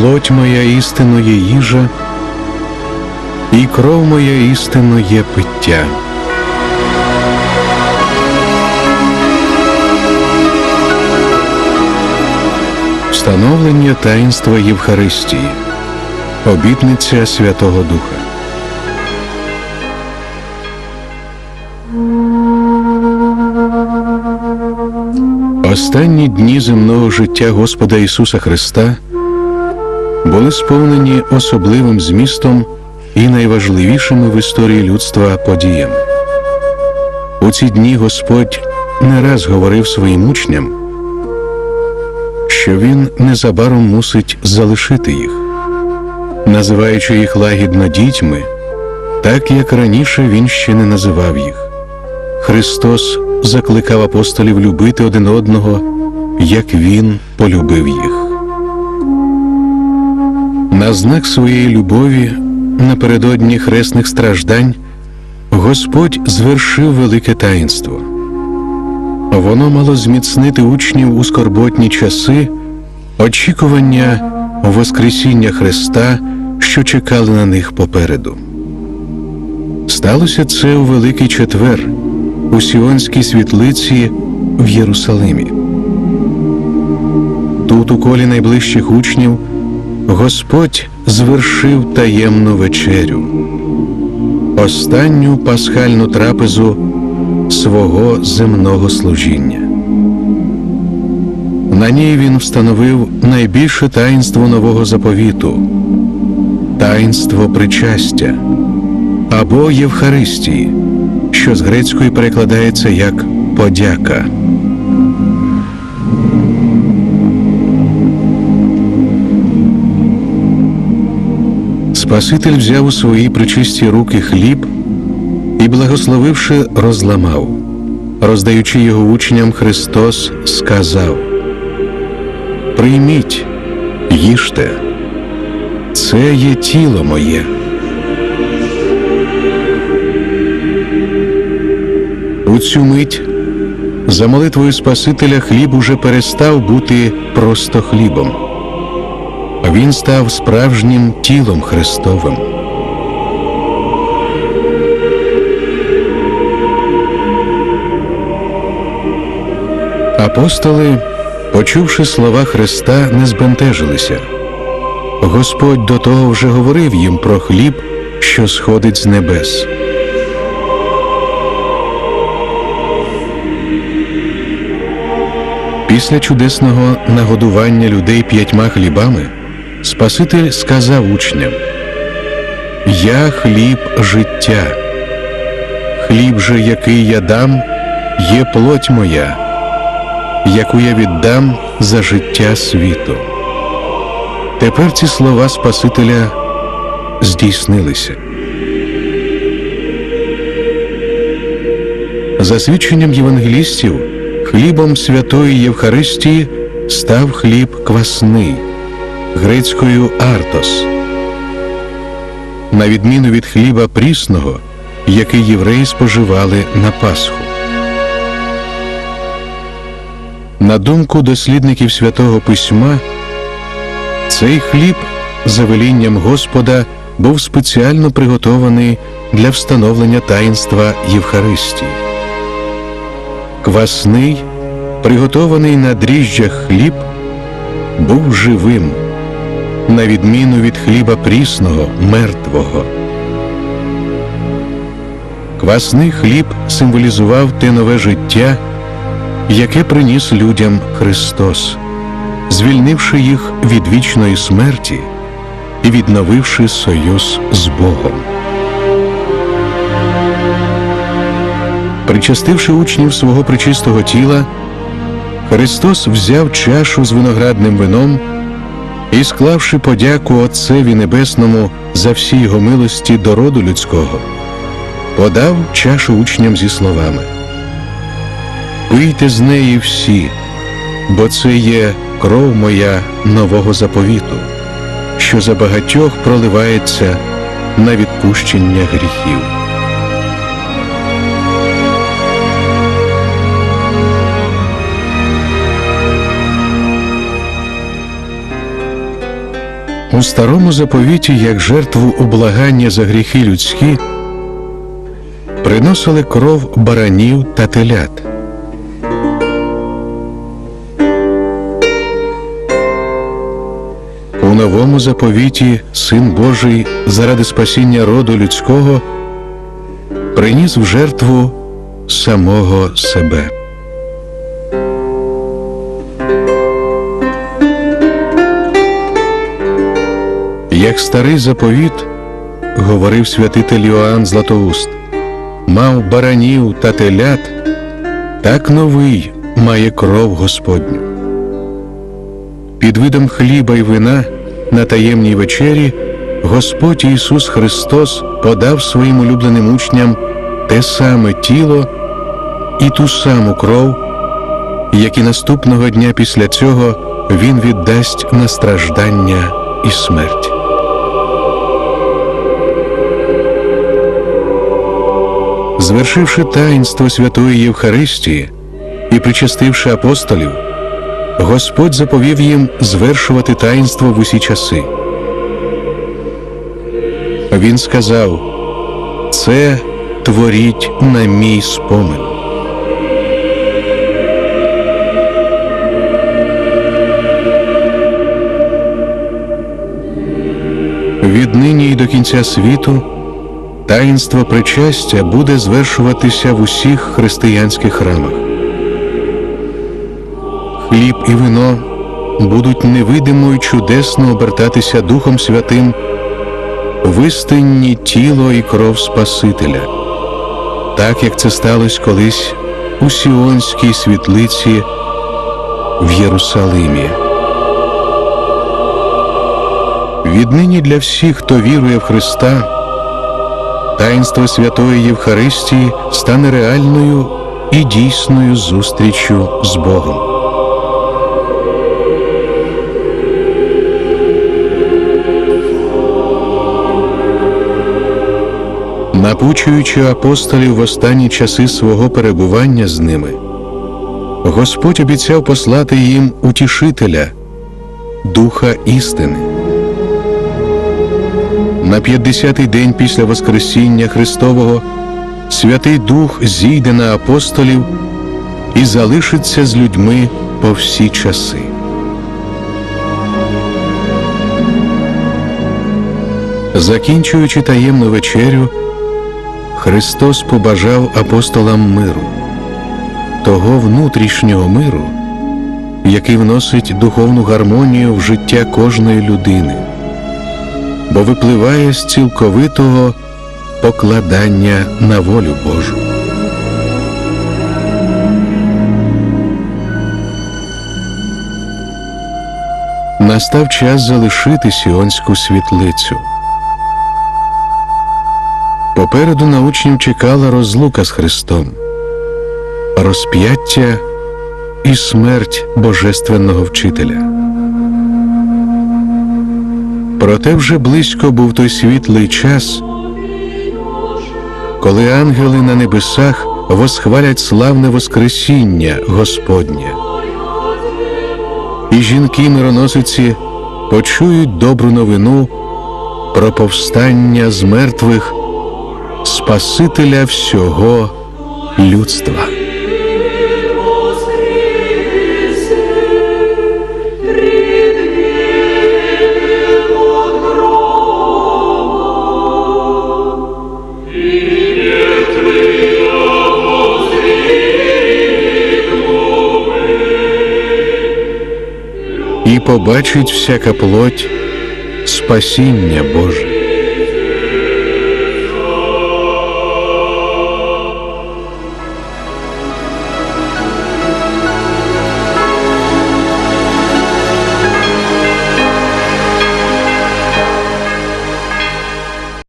плоть моя істинно є їжа, і кров моя істинно є пиття. Встановлення таїнства Євхаристії. Обітниця Святого Духа. Останні дні земного життя Господа Ісуса Христа були сповнені особливим змістом і найважливішими в історії людства подіями. У ці дні Господь не раз говорив своїм учням, що Він незабаром мусить залишити їх, називаючи їх лагідно дітьми, так як раніше Він ще не називав їх. Христос закликав апостолів любити один одного, як Він полюбив їх. На знак своєї любові напередодні хресних страждань Господь звершив велике таїнство. Воно мало зміцнити учнів у скорботні часи, очікування Воскресіння Христа, що чекали на них попереду. Сталося це у Великий Четвер у Сіонській світлиці в Єрусалимі. Тут, у колі найближчих учнів, Господь звершив таємну вечерю, останню пасхальну трапезу свого земного служіння. На ній він встановив найбільше таїнство нового заповіту таїнство причастя або Євхаристії, що з грецької перекладається як подяка. Спаситель взяв у свої причисті руки хліб і, благословивши, розламав. Роздаючи його учням, Христос сказав: Прийміть, їжте, це є тіло моє. У цю мить за молитвою Спасителя хліб уже перестав бути просто хлібом. Він став справжнім тілом Христовим. Апостоли, почувши слова Христа, не збентежилися. Господь до того вже говорив їм про хліб, що сходить з небес. Після чудесного нагодування людей п'ятьма хлібами Спаситель сказав учням: Я хліб життя, хліб же, який я дам, є плоть моя, яку я віддам за життя світу. Тепер ці слова Спасителя здійснилися. За свідченням євангелістів, хлібом святої Євхаристії став хліб квасний, грецькою артос. На відміну від хліба прісного, який євреї споживали на Пасху. На думку дослідників святого письма, цей хліб за велінням Господа був спеціально приготований для встановлення таїнства Євхаристії. Квасний, приготований на дріжджах хліб, був живим, на відміну від хліба прісного, мертвого. Квасний хліб символізував те нове життя, яке приніс людям Христос, звільнивши їх від вічної смерті і відновивши союз з Богом. Причастивши учнів свого причистого тіла, Христос взяв чашу з виноградним вином і, склавши подяку Отцеві Небесному за всі його милості до роду людського, подав чашу учням зі словами: Пийте з неї всі, бо це є кров моя нового заповіту, що за багатьох проливається на відпущення гріхів. У старому заповіті, як жертву облагання за гріхи людські, приносили кров баранів та телят. У новому заповіті Син Божий заради спасіння роду людського приніс в жертву самого себе. Як старий заповіт, говорив святитель Йоанн Златоуст, мав баранів та телят, так новий має кров Господню. Під видом хліба й вина на таємній вечері Господь Ісус Христос подав своїм улюбленим учням те саме тіло і ту саму кров, як і наступного дня після цього Він віддасть на страждання і смерть. Звершивши таїнство святої Євхаристії і причастивши апостолів, Господь заповів їм звершувати таїнство в усі часи. Він сказав: Це творіть на мій спомин. Віднині й до кінця світу таїнство причастя буде звершуватися в усіх християнських храмах. Хліб і вино будуть невидимо й чудесно обертатися Духом Святим в тіло і кров Спасителя, так як це сталося колись у Сіонській світлиці в Єрусалимі. Віднині для всіх, хто вірує в Христа, таїнство Святої Євхаристії стане реальною і дійсною зустріччю з Богом. Напучуючи апостолів в останні часи свого перебування з ними, Господь обіцяв послати їм утішителя, Духа істини. На 50-й день після Воскресіння Христового Святий Дух зійде на апостолів і залишиться з людьми по всі часи. Закінчуючи таємну вечерю, Христос побажав апостолам миру, того внутрішнього миру, який вносить духовну гармонію в життя кожної людини, бо випливає з цілковитого покладання на волю Божу. Настав час залишити сіонську світлицю. Попереду на учнів чекала розлука з Христом, розп'яття і смерть Божественного вчителя. Проте вже близько був той світлий час, коли ангели на небесах восхвалять славне Воскресіння Господнє. І жінки мироносиці почують добру новину про повстання з мертвих Спасителя всього людства. Побачить всяка плоть спасіння Боже.